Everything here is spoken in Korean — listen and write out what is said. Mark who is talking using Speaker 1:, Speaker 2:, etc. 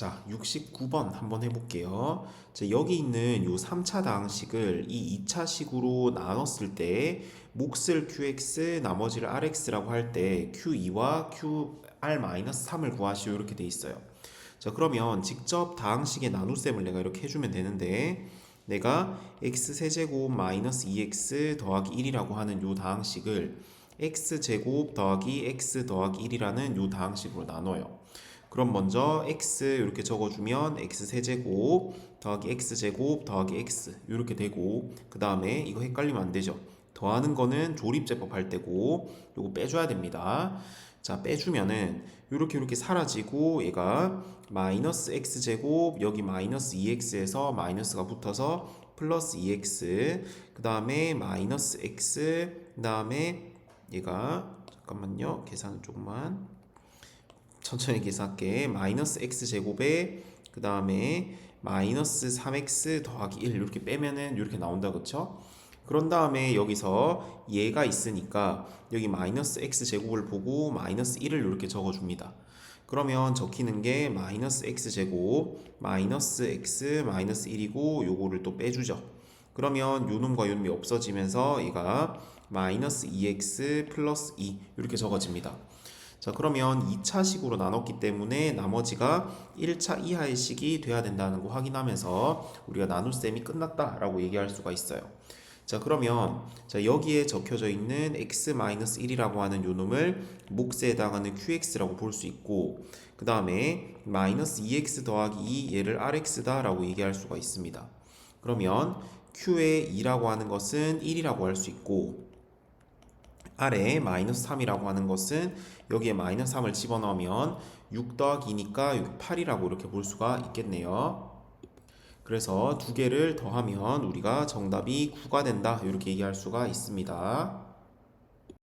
Speaker 1: 자, 69번 한번 해볼게요. 자, 여기 있는 요 3차 다항식을 이 2차식으로 나눴을 때 몫을 qx, 나머지를 rx라고 할 때 q2와 qr-3을 구하시오 이렇게 돼 있어요. 자, 그러면 직접 다항식의 나눗셈을 내가 이렇게 해주면 되는데 내가 x 세제곱 마이너스 2x 더하기 1이라고 하는 요 다항식을 x 제곱 더하기 x 더하기 1이라는 요 다항식으로 나눠요. 그럼 먼저 x 이렇게 적어주면 x 세제곱 더하기 x 제곱 더하기 x 이렇게 되고 그 다음에 이거 헷갈리면 안 되죠. 더하는 거는 조립제법 할 때고 요거 빼줘야 됩니다. 자 빼주면은 이렇게 이렇게 사라지고 얘가 마이너스 x 제곱 여기 마이너스 2x에서 마이너스가 붙어서 플러스 2x 그 다음에 마이너스 x 그 다음에 얘가 잠깐만요 계산을 조금만 천천히 계산할게 마이너스 x 제곱에 그 다음에 마이너스 3x 더하기 1 이렇게 빼면은 이렇게 나온다 그쵸? 그런 다음에 여기서 얘가 있으니까 여기 마이너스 x 제곱을 보고 마이너스 1을 이렇게 적어줍니다. 그러면 적히는 게 마이너스 x 제곱 마이너스 x 마이너스 1이고 요거를 또 빼주죠. 그러면 요 놈과 요 놈이 없어지면서 얘가 마이너스 2x 플러스 2 이렇게 적어집니다. 자 그러면 2차식으로 나눴기 때문에 나머지가 1차 이하의 식이 돼야 된다는 거 확인하면서 우리가 나눗셈이 끝났다라고 얘기할 수가 있어요. 자 그러면 자 여기에 적혀져 있는 x-1이라고 하는 요 놈을 몫에 해당하는 qx라고 볼 수 있고 그 다음에 마이너스 2x 더하기 2 얘를 rx다 라고 얘기할 수가 있습니다. 그러면 q의 2라고 하는 것은 1이라고 할 수 있고 아래 마이너스 3이라고 하는 것은 여기에 마이너스 3을 집어넣으면 6 더하기 2니까 여기 8이라고 이렇게 볼 수가 있겠네요. 그래서 두 개를 더하면 우리가 정답이 9가 된다 이렇게 얘기할 수가 있습니다.